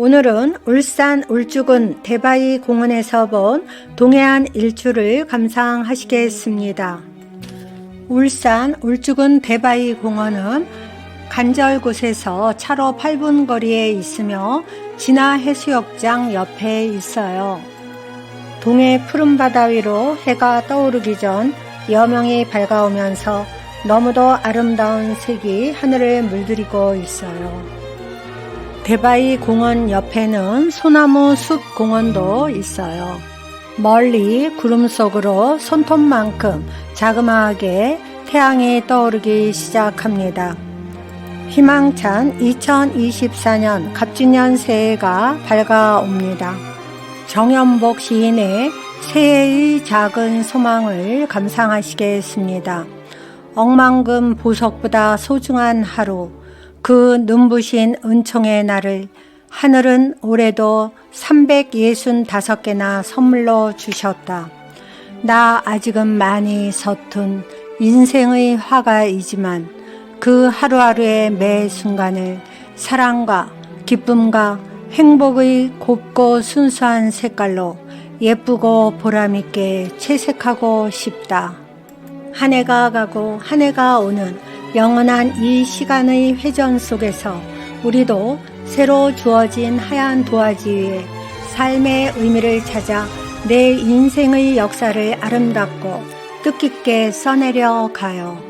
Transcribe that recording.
오늘은 울산 울주군 대바이 공원에서 본 동해안 일출을 감상하시겠습니다. 울산 울주군 대바이 공원은 간절 곳에서 차로 8분 거리에 있으며 진화 해수욕장 옆에 있어요. 동해 푸른 바다 위로 해가 떠오르기 전 여명이 밝아오면서 너무도 아름다운 색이 하늘을 물들이고 있어요. 대바이 공원 옆에는 소나무 숲 공원도 있어요. 멀리 구름 속으로 손톱만큼 자그마하게 태양이 떠오르기 시작합니다. 희망찬 2024년 갑진년 새해가 밝아옵니다. 정연복 시인의 새해의 작은 소망을 감상하시겠습니다. 억만금 보석보다 소중한 하루, 그 눈부신 은총의 날을 하늘은 올해도 365개나 선물로 주셨다. 나 아직은 많이 서툰 인생의 화가이지만 그 하루하루의 매 순간을 사랑과 기쁨과 행복의 곱고 순수한 색깔로 예쁘고 보람있게 채색하고 싶다. 한 해가 가고 한 해가 오는 영원한 이 시간의 회전 속에서 우리도 새로 주어진 하얀 도화지 위에 삶의 의미를 찾아 내 인생의 역사를 아름답고 뜻깊게 써내려 가요.